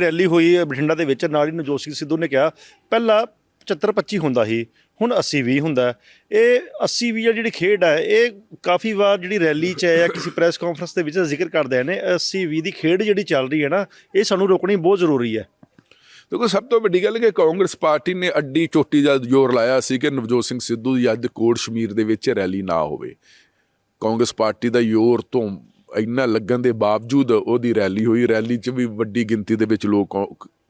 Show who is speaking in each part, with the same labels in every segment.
Speaker 1: Rally ਹੋਈ ਹੈ ਬਠਿੰਡਾ ਦੇ ਵਿੱਚ, ਨਾਲ ਹੀ ਨਵਜੋਤ ਸਿੰਘ ਸਿੱਧੂ ਨੇ ਕਿਹਾ, ਪਹਿਲਾਂ 75 25 ਹੁੰਦਾ ਸੀ, ਹੁਣ 80 20 ਹੁੰਦਾ ਇਹ 80 20 ਜਿਹੜੀ ਖੇਡ ਹੈ ਇਹ ਕਾਫੀ ਵਾਰ ਜਿਹੜੀ ਰੈਲੀ 'ਚ ਹੈ ਜਾਂ ਕਿਸੇ ਪ੍ਰੈਸ ਕਾਨਫਰੰਸ ਦੇ ਵਿੱਚ ਜ਼ਿਕਰ ਕਰਦੇ ਨੇ 80 20 ਦੀ ਖੇਡ ਜਿਹੜੀ ਚੱਲ ਰਹੀ ਹੈ ਨਾ, ਇਹ ਸਾਨੂੰ ਰੋਕਣੀ ਬਹੁਤ ਜ਼ਰੂਰੀ ਹੈ।
Speaker 2: ਦੇਖੋ, ਸਭ ਤੋਂ ਵੱਡੀ ਗੱਲ ਕਿ ਕਾਂਗਰਸ ਪਾਰਟੀ ਨੇ ਅੱਡੀ ਚੋਟੀ ਦਾ ਜ਼ੋਰ ਲਾਇਆ ਸੀ ਕਿ ਨਵਜੋਤ ਸਿੰਘ ਸਿੱਧੂ ਦੀ ਅੱਜ ਕੋਟ ਸ਼ਮੀਰ ਦੇ ਵਿੱਚ ਰੈਲੀ ਨਾ ਹੋਵੇ। ਕਾਂਗਰਸ ਪਾਰਟੀ ਦਾ ਜ਼ੋਰ ਤੋਂ ਇੰਨਾ ਲੱਗਣ ਦੇ ਬਾਵਜੂਦ ਉਹਦੀ ਰੈਲੀ ਹੋਈ। ਰੈਲੀ 'ਚ ਵੀ ਵੱਡੀ ਗਿਣਤੀ ਦੇ ਵਿੱਚ ਲੋਕ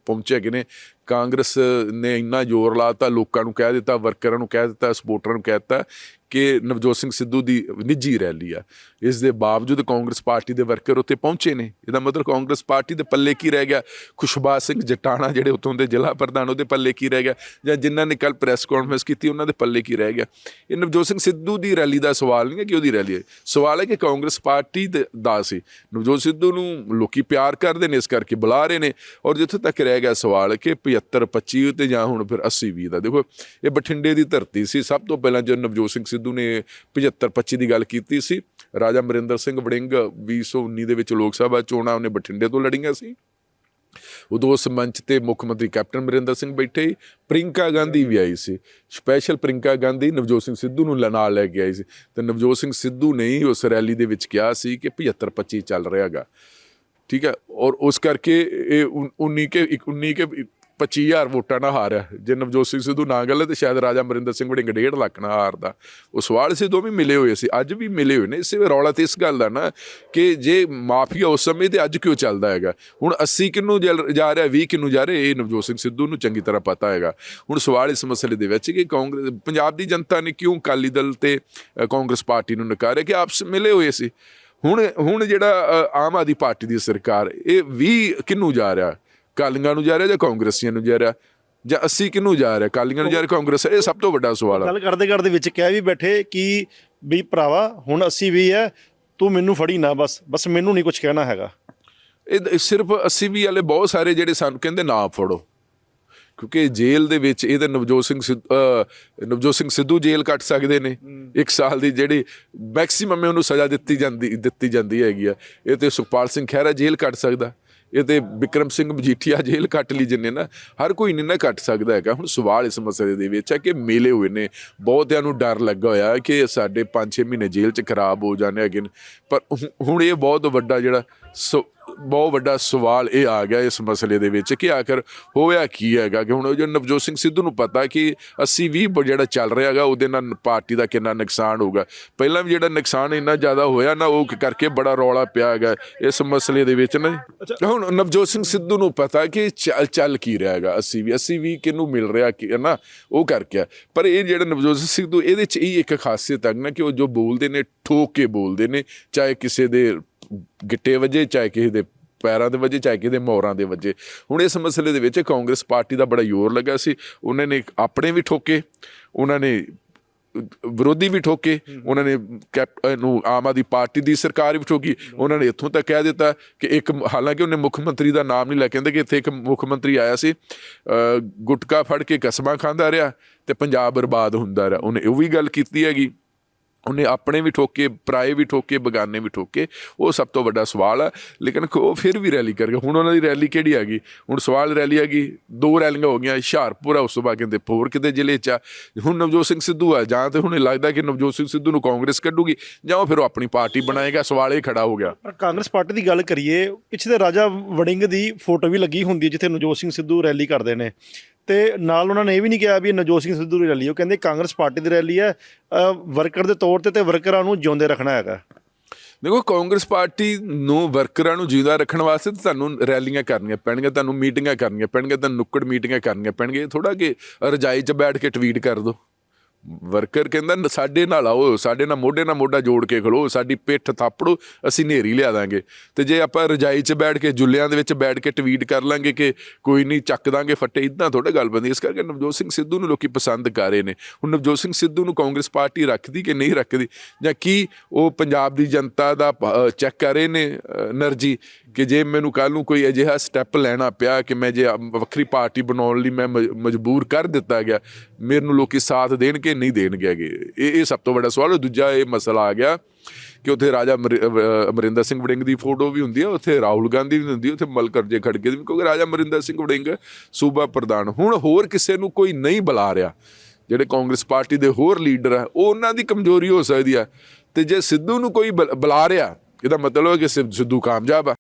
Speaker 2: ਪਹੁੰਚੇ ਕਿ ਨੇ। ਕਾਂਗਰਸ ਨੇ ਇੰਨਾ ਜ਼ੋਰ ਲਾਤਾ, ਲੋਕਾਂ ਨੂੰ ਕਹਿ ਦਿੱਤਾ, ਵਰਕਰਾਂ ਨੂੰ ਕਹਿ ਦਿੱਤਾ, ਸਪੋਰਟਰਾਂ ਨੂੰ ਕਹਿ ਦਿੱਤਾ ਕਿ ਨਵਜੋਤ ਸਿੰਘ ਸਿੱਧੂ ਦੀ ਨਿੱਜੀ ਰੈਲੀ ਆ। ਇਸ ਦੇ ਬਾਵਜੂਦ ਕਾਂਗਰਸ ਪਾਰਟੀ ਦੇ ਵਰਕਰ ਉੱਥੇ ਪਹੁੰਚੇ ਨੇ। ਇਹਦਾ ਮਤਲਬ ਕਾਂਗਰਸ ਪਾਰਟੀ ਦੇ ਪੱਲੇ ਕੀ ਰਹਿ ਗਿਆ? ਖੁਸ਼ਬਾ ਸਿੰਘ ਜਟਾਣਾ ਜਿਹੜੇ ਉੱਥੋਂ ਦੇ ਜ਼ਿਲ੍ਹਾ ਪ੍ਰਧਾਨ, ਉਹਦੇ ਪੱਲੇ ਕੀ ਰਹਿ ਗਿਆ? ਜਾਂ ਜਿਨ੍ਹਾਂ ਨੇ ਕੱਲ ਪ੍ਰੈਸ ਕਾਨਫਰੰਸ ਕੀਤੀ, ਉਹਨਾਂ ਦੇ ਪੱਲੇ ਕੀ ਰਹਿ ਗਿਆ? ਇਹ ਨਵਜੋਤ ਸਿੰਘ ਸਿੱਧੂ ਦੀ ਰੈਲੀ ਦਾ ਸਵਾਲ ਨਹੀਂ ਹੈ ਕਿ ਉਹਦੀ ਰੈਲੀ ਹੈ। ਸਵਾਲ ਹੈ ਕਿ ਕਾਂਗਰਸ ਪਾਰਟੀ ਦੇ- ਦਾ ਸੀ। ਨਵਜੋਤ ਸਿੱਧੂ ਨੂੰ ਲੋਕੀ ਪਿਆਰ ਕਰਦੇ ਨੇ, ਇਸ ਕਰਕੇ ਬੁਲਾ ਰਹੇ ਨੇ। ਔਰ ਜਿੱਥੇ ਤੱਕ ਰਹਿ ਗਿਆ ਸਵਾਲ ਕਿ 75 25 ਤੇ ਜਾਂ ਹੁਣ ਫਿਰ 80 20 ਦਾ। ਦੇਖੋ, ਇਹ ਬਠਿੰਡੇ ਦੀ ਧਰਤੀ ਸੀ। ਸਭ ਤੋਂ ਪਹਿਲਾਂ ਜਦੋਂ ਨਵਜੋਤ ਸਿੰਘ ਸਿੱਧੂ ਨੇ 75 25 ਦੀ ਗੱਲ ਕੀਤੀ ਸੀ। ਰਾਜਾ ਅਮਰਿੰਦਰ ਸਿੰਘ ਵੜਿੰਗ 2019 ਦੇ ਵਿੱਚ ਲੋਕ ਸਭਾ ਚੋਣਾਂ ਉਹਨੇ ਬਠਿੰਡੇ ਤੋਂ ਲੜੀਆਂ ਸੀ। ਉਦੋਂ ਉਸ ਮੰਚ ਤੇ ਮੁੱਖ ਮੰਤਰੀ ਕੈਪਟਨ ਅਮਰਿੰਦਰ ਸਿੰਘ ਬੈਠੇ ਪ੍ਰਿੰਕਾ ਗਾਂਧੀ ਵੀ ਆਈ ਸੀ। ਸਪੈਸ਼ਲ ਪ੍ਰਿੰਕਾ ਗਾਂਧੀ ਨਵਜੋਤ ਸਿੰਘ ਸਿੱਧੂ ਨੂੰ ਲ- ਨਾਲ ਲੈ ਕੇ ਆਈ ਸੀ। ਤੇ ਨਵਜੋਤ ਸਿੰਘ ਸਿੱਧੂ ਨੇ ਹੀ ਉਸ ਰੈਲੀ ਦੇ ਵਿੱਚ ਕਿਹਾ ਸੀ ਕਿ 75 25 ਚੱਲ ਰਿਹਾਗਾ। ਠੀਕ ਹੈ? ਔਰ ਉਸ ਕਰਕੇ ਇਹ ਉਨ- 19 ਕੇ 19 ਕੇ 25000 ਵੋਟਾਂ ਨਾਲ ਹਾਰਿਆ। ਜੇ ਨਵਜੋਤ ਸਿੰਘ ਸਿੱਧੂ ਨਾ ਗੱਲ ਤੇ ਸ਼ਾਇਦ ਰਾਜਾ ਅਮਰਿੰਦਰ ਸਿੰਘ ਵੜਿੰਗ 1.5 ਲੱਖ ਨਾਲ ਹਾਰਦਾ। ਉਹ ਸਵਾਲ ਸੀ, ਦੋਵੇਂ ਮਿਲੇ ਹੋਏ ਸੀ, ਅੱਜ ਵੀ ਮਿਲੇ ਹੋਏ ਨੇ। ਇਸੇ ਰੌਲਾ ਤੇ ਇਸ ਗੱਲ ਦਾ ਨਾ ਕਿ ਜੇ ਮਾਫੀਆ ਉਸ ਸਮੇਂ ਤੇ ਅੱਜ ਕਿਉਂ ਚੱਲਦਾ ਹੈਗਾ? ਹੁਣ 80 ਕਿੰਨੂੰ ਜਲ- ਜਾ ਰਿਹਾ 20 ਕਿੰਨੂੰ ਜਾ ਰਿਹਾ, ਇਹ ਨਵਜੋਤ ਸਿੰਘ ਸਿੱਧੂ ਨੂੰ ਚੰਗੀ ਤਰ੍ਹਾਂ ਪਤਾ ਹੈਗਾ। ਹੁਣ ਸਵਾਲ ਇਸ ਮਸਲੇ ਦੇ ਵਿੱਚ ਕਿ ਕਾਂਗਰਸ, ਪੰਜਾਬ ਦੀ ਜਨਤਾ ਨੇ ਕਿਉਂ ਅਕਾਲੀ ਦਲ ਤੇ ਕਾਂਗਰਸ ਪਾਰਟੀ ਨੂੰ ਨਕਾਰਿਆ ਕਿ ਆਪਸ ਮਿਲੇ ਹੋਏ ਸੀ? ਹੁਣ ਹੁਣ ਜਿਹੜਾ ਆਮ ਆਦਮੀ ਪਾਰਟੀ ਦੀ ਸਰਕਾਰ, ਇਹ 20 ਕਿੰਨੂੰ ਜਾ ਰਿਹਾ? ਕਾਲੀਆਂ ਨੂੰ ਜਾ ਰਿਹਾ ਜਾਂ ਕਾਂਗਰਸੀਆਂ ਨੂੰ ਜਾ ਰਿਹਾ? ਜਾਂ 80 ਕਿੰਨੂੰ ਜਾ ਰਿਹਾ? ਕਾਲੀਆਂ ਨੂੰ ਜਾ ਰਿਹਾ ਕਾਂਗਰਸ? ਇਹ ਸਭ ਤੋਂ ਵੱਡਾ ਸਵਾਲ ਆ।
Speaker 1: ਗੱਲ ਕਰਦੇ ਕਰਦੇ ਵਿੱਚ ਕਹਿ ਵੀ ਬੈਠੇ ਕਿ ਵੀ ਭਰਾਵਾ ਹੁਣ 80 20 ਹੈ ਤੂੰ ਮੈਨੂੰ ਫੜੀ ਨਾ ਬਸ ਬਸ ਮੈਨੂੰ ਨਹੀਂ ਕੁਝ ਕਹਿਣਾ ਹੈਗਾ।
Speaker 2: ਇਹ ਸਿਰਫ 80 ਵੀ ਵਾਲੇ ਬਹੁਤ ਸਾਰੇ ਜਿਹੜੇ ਸਾਨੂੰ ਕਹਿੰਦੇ ਨਾ ਫੜੋ। ਕਿਉਂਕਿ ਜੇਲ੍ਹ ਦੇ ਵਿੱਚ ਇਹ ਤਾਂ ਨਵਜੋਤ ਸਿੰਘ ਸਿੱਧ- ਅਹ ਨਵਜੋਤ ਸਿੰਘ ਸਿੱਧੂ ਜੇਲ੍ਹ ਕੱਟ ਸਕਦੇ ਨੇ। ਇੱਕ ਸਾਲ ਦੀ ਜਿਹੜੀ ਮੈਕਸਿਮਮ ਉਹਨੂੰ ਸਜ਼ਾ ਦਿੱਤੀ ਜਾਂਦੀ ਦਿੱਤੀ ਜਾਂਦੀ ਹੈਗੀ ਆ। ਇਹ ਤੇ ਸੁਖਪਾਲ ਸਿੰਘ ਖਹਿਰਾ ਜੇਲ੍ਹ ਕੱਟ ਸਕਦਾ। ਇਹ ਤੇ ਵਿਕਰਮ ਸਿੰਘ ਮਜੀਠੀਆ ਜੇਲ੍ਹ ਕੱਟ ਲਈ ਜਿੰਨੇ ਨਾ, ਹਰ ਕੋਈ ਨਹੀਂ ਨਾ ਕੱਟ ਸਕਦਾ ਹੈਗਾ। ਹੁਣ ਸਵਾਲ ਇਸ ਮਸਲੇ ਦੇ ਵਿੱਚ ਹੈ ਕਿ ਮੇਲੇ ਹੋਏ ਨੇ, ਬਹੁਤਿਆਂ ਨੂੰ ਡਰ ਲੱਗਾ ਹੋਇਆ ਕਿ ਸਾਡੇ 5-6 ਮਹੀਨੇ ਜੇਲ੍ਹ 'ਚ ਖਰਾਬ ਹੋ ਜਾਣੇ ਹੈਗੇ ਨੇ। ਪਰ ਹੁ- ਹੁਣ ਇਹ ਬਹੁਤ ਵੱਡਾ ਜਿਹੜਾ ਸ- ਬਹੁਤ ਵੱਡਾ ਸਵਾਲ ਇਹ ਆ ਗਿਆ ਇਸ ਮਸਲੇ ਦੇ ਵਿੱਚ ਕਿ ਆਖਰ ਹੋਇਆ ਕੀ ਹੈਗਾ? ਕਿ ਹੁਣ ਉਹ ਜੋ ਨਵਜੋਤ ਸਿੰਘ ਸਿੱਧੂ ਨੂੰ ਪਤਾ ਕਿ 80 20 ਜਿਹੜਾ ਚੱਲ ਰਿਹਾ ਹੈਗਾ ਉਹਦੇ ਨਾਲ ਪਾਰਟੀ ਦਾ ਕਿੰਨਾ ਨੁਕਸਾਨ ਹੋਊਗਾ। ਪਹਿਲਾਂ ਵੀ ਜਿਹੜਾ ਨੁਕਸਾਨ ਇੰਨਾ ਜ਼ਿਆਦਾ ਹੋਇਆ ਨਾ ਉਹ ਕਰਕੇ ਬੜਾ ਰੌਲਾ ਪਿਆ ਹੈਗਾ ਇਸ ਮਸਲੇ ਦੇ ਵਿੱਚ ਨਾ ਹੁਣ ਨਵਜੋਤ ਸਿੰਘ ਸਿੱਧੂ ਨੂੰ ਪਤਾ ਕਿ ਚੱਲ ਚੱਲ ਕੀ ਰਿਹਾ ਹੈਗਾ 80 20 80 20 ਕਿਹਨੂੰ ਮਿਲ ਰਿਹਾ ਕਿ ਹੈ ਨਾ ਉਹ ਕਰਕੇ। ਪਰ ਇਹ ਜਿਹੜਾ ਨਵਜੋਤ ਸਿੰਘ ਸਿੱਧੂ ਇਹਦੇ ਚ ਇਹ ਇੱਕ ਖਾਸੀਅਤ ਹੈ ਨਾ ਕਿ ਉਹ ਜੋ ਬੋਲਦੇ ਨੇ ਠੋਕ ਕੇ ਬੋਲਦੇ ਨੇ ਚਾਹੇ ਕਿਸੇ ਦੇ ਗਿੱਟੇ ਵਜੇ ਚਾਹੇ ਕਿਸੇ ਦੇ ਪੈਰਾਂ ਦੇ ਵਜੇ, ਚਾਹੇ ਕਿਸੇ ਦੇ ਮੋਹਰਾਂ ਦੇ ਵਜੇ। ਹੁਣ ਇਸ ਮਸਲੇ ਦੇ ਵਿੱਚ ਕਾਂਗਰਸ ਪਾਰਟੀ ਦਾ ਬੜਾ ਜ਼ੋਰ ਲੱਗਾ ਸੀ। ਉਹਨਾਂ ਨੇ ਆਪਣੇ ਵੀ ਠੋਕੇ, ਉਹਨਾਂ ਨੇ ਵਿਰੋਧੀ ਵੀ ਠੋਕੇ, ਉਹਨਾਂ ਨੇ ਕੈਪ ਨੂੰ ਆਮ ਆਦਮੀ ਪਾਰਟੀ ਦੀ ਸਰਕਾਰ ਵੀ ਠੋਕੀ। ਉਹਨਾਂ ਨੇ ਇੱਥੋਂ ਤੱਕ ਕਹਿ ਦਿੱਤਾ ਕਿ ਇੱਕ, ਹਾਲਾਂਕਿ ਉਹਨੇ ਮੁੱਖ ਮੰਤਰੀ ਦਾ ਨਾਮ ਨਹੀਂ ਲੈ ਕਹਿੰਦੇ ਕਿ ਇੱਥੇ ਇੱਕ ਮੁੱਖ ਮੰਤਰੀ ਆਇਆ ਸੀ ਗੁਟਕਾ ਫੜ ਕੇ ਕਸਮਾਂ ਖਾਂਦਾ ਰਿਹਾ ਤੇ ਪੰਜਾਬ ਬਰਬਾਦ ਹੁੰਦਾ ਰਿਹਾ। ਉਹਨੇ ਉਹ ਵੀ ਗੱਲ ਕੀਤੀ ਹੈਗੀ। ਉਹਨੇ ਆਪਣੇ ਵੀ ਠੋਕੇ, ਪਰਾਏ ਵੀ ਠੋਕੇ, ਬਗਾਨੇ ਵੀ ਠੋਕੇ, ਉਹ ਸਭ ਤੋਂ ਵੱਡਾ ਸਵਾਲ ਹੈ ਲੇਕਿਨ ਉਹ ਫਿਰ ਵੀ ਰੈਲੀ ਕਰ ਗਏ ਹੁਣ ਉਹਨਾਂ ਦੀ ਰੈਲੀ ਕਿਹੜੀ ਹੈਗੀ ਹੁਣ ਸਵਾਲ ਰੈਲੀ ਹੈਗੀ ਦੋ ਰੈਲੀਆਂ ਹੋ ਗਈਆਂ, ਹੁਸ਼ਿਆਰਪੁਰ ਆ, ਉਸ ਤੋਂ ਬਾਅਦ ਕਹਿੰਦੇ ਹੋਰ ਕਿਤੇ ਜ਼ਿਲ੍ਹੇ 'ਚ ਆ। ਹੁਣ ਨਵਜੋਤ ਸਿੰਘ ਸਿੱਧੂ ਆ, ਜਾਂ ਤੇ ਹੁਣ ਇਹ ਲੱਗਦਾ ਕਿ ਨਵਜੋਤ ਸਿੰਘ ਸਿੱਧੂ ਨੂੰ ਕਾਂਗਰਸ ਕੱਢੂਗੀ, ਜਾਂ ਉਹ ਫਿਰ ਉਹ ਆਪਣੀ ਪਾਰਟੀ ਬਣਾਏਗਾ, ਸਵਾਲ ਇਹ ਖੜਾ ਹੋ ਗਿਆ।
Speaker 1: ਪਰ ਕਾਂਗਰਸ ਪਾਰਟੀ ਦੀ ਗੱਲ ਕਰੀਏ, ਪਿੱਛੇ ਰਾਜਾ ਵੜਿੰਗ ਦੀ ਫੋਟੋ ਵੀ ਲੱਗੀ ਹੁੰਦੀ ਹੈ, ਜਿੱਥੇ ਨਵਜੋਤ ਸਿੰਘ ਸਿੱਧੂ ਰੈਲੀ ਕਰਦੇ ਨੇ। ਤੇ ਨਾਲ ਉਹਨਾਂ ਨੇ ਇਹ ਵੀ ਨਹੀਂ ਕਿਹਾ ਵੀ ਨਵਜੋਤ ਸਿੰਘ ਸਿੱਧੂ ਦੀ ਰੈਲੀ, ਉਹ ਕਹਿੰਦੇ ਕਾਂਗਰਸ ਪਾਰਟੀ ਦੀ ਰੈਲੀ ਹੈ ਵਰਕਰ ਦੇ ਤੌਰ ਤੇ ਤੇ ਵਰਕਰਾਂ ਨੂੰ ਜਿਉਂਦੇ ਰੱਖਣਾ ਹੈਗਾ।
Speaker 2: ਦੇਖੋ, ਕਾਂਗਰਸ ਪਾਰਟੀ ਨੂੰ ਵਰਕਰਾਂ ਨੂੰ ਜਿਉਂਦਾ ਰੱਖਣ ਵਾਸਤੇ ਤੁਹਾਨੂੰ ਰੈਲੀਆਂ ਕਰਨੀਆਂ ਪੈਣਗੀਆਂ, ਤੁਹਾਨੂੰ ਮੀਟਿੰਗਾਂ ਕਰਨੀਆਂ ਪੈਣਗੀਆਂ, ਤੁਹਾਨੂੰ ਨੁੱਕੜ ਮੀਟਿੰਗਾਂ ਕਰਨੀਆਂ ਪੈਣਗੀਆਂ। ਥੋੜਾ ਕਿ ਰਜਾਈ 'ਚ ਬੈਠ ਕੇ ਟਵੀਟ ਕਰ ਦੋ ਵਰਕਰ ਕਹਿੰਦਾ ਸਾਡੇ ਨਾਲ ਆਓ, ਸਾਡੇ ਨਾਲ ਮੋਢੇ ਨਾਲ ਮੋਢਾ ਜੋੜ ਕੇ ਖਲੋ, ਸਾਡੀ ਪਿੱਠ ਥਾਪੜੋ, ਅਸੀਂ ਨੇਰੀ ਲਿਆ ਦਾਂਗੇ। ਤੇ ਜੇ ਆਪਾਂ ਰਜਾਈ 'ਚ ਬੈਠ ਕੇ, ਜੁੱਲਿਆਂ ਦੇ ਵਿੱਚ ਬੈਠ ਕੇ ਟਵੀਟ ਕਰ ਲਾਂਗੇ ਕਿ ਕੋਈ ਨਹੀਂ, ਚੱਕ ਦਾਂਗੇ ਫੱਟੇ ਇਦਾਂ ਥੋੜਾ ਗੱਲ ਬੰਦੀ ਇਸ ਕਰਕੇ ਨਵਜੋਤ ਸਿੰਘ ਸਿੱਧੂ ਨੂੰ ਲੋਕੀ ਪਸੰਦ ਕਰ ਰਹੇ ਨੇ। ਹੁਣ ਨਵਜੋਤ ਸਿੰਘ ਸਿੱਧੂ ਨੂੰ ਕਾਂਗਰਸ ਪਾਰਟੀ ਰੱਖਦੀ ਕਿ ਨਹੀਂ ਰੱਖਦੀ? ਜਾਂ ਕੀ ਉਹ ਪੰਜਾਬ ਦੀ ਜਨਤਾ ਦਾ ਚੈੱਕ ਕਰ ਰਹੇ ਨੇ એનર્ਜੀ ਕਿ ਜੇ ਮੈਨੂੰ ਕੱਲ ਨੂੰ ਕੋਈ ਅਜਿਹਾ ਸਟੈਪ ਲੈਣਾ ਪਿਆ ਕਿ ਮੈਂ ਜੇ ਵੱਖਰੀ ਪਾਰਟੀ ਬਣਾਉਣ ਲਈ ਮੈਂ ਮਜਬੂਰ ਕਰ ਦਿੱਤਾ ਗਿਆ ਮੇਰੇ ਨੂੰ ਲੋਕੀ ਸਾਥ ਦੇਣਗੇ? ਨਹੀਂ ਦੇਣਗੇ ਹੈਗੇ। ਇਹ ਇਹ ਸਭ ਤੋਂ ਵੱਡਾ ਸਵਾਲ। ਹੈ ਦੂਜਾ ਇਹ ਮਸਲਾ ਆ ਗਿਆ ਕਿ ਉੱਥੇ ਰਾਜਾ ਅਮਰਿੰਦਰ ਸਿੰਘ ਵੜਿੰਗ ਦੀ ਫੋਟੋ ਵੀ ਹੁੰਦੀ ਹੈ ਉੱਥੇ ਰਾਹੁਲ ਗਾਂਧੀ ਵੀ ਹੁੰਦੀ ਹੈ ਉੱਥੇ ਮਲਕਰ ਜੇ ਖੜਗੇ ਦੀ ਕਿਉਂਕਿ ਰਾਜਾ ਅਮਰਿੰਦਰ ਸਿੰਘ ਵੜਿੰਗ ਸੂਬਾ ਪ੍ਰਧਾਨ। ਹੁਣ ਹੋਰ ਕਿਸੇ ਨੂੰ ਕੋਈ ਨਹੀਂ ਬੁਲਾ ਰਿਹਾ। ਜਿਹੜੇ ਕਾਂਗਰਸ ਪਾਰਟੀ ਦੇ ਹੋਰ ਲੀਡਰ ਆ, ਉਹ ਉਹਨਾਂ ਦੀ ਕਮਜ਼ੋਰੀ ਹੋ ਸਕਦੀ ਆ। ਤੇ ਜੇ ਸਿੱਧੂ ਨੂੰ ਕੋਈ ਬੁਲਾ ਰਿਹਾ, ਇਹਦਾ ਮਤਲਬ ਹੈ ਕਿ ਸਿ- ਸਿੱਧੂ ਕਾਮਯਾਬ ਆ।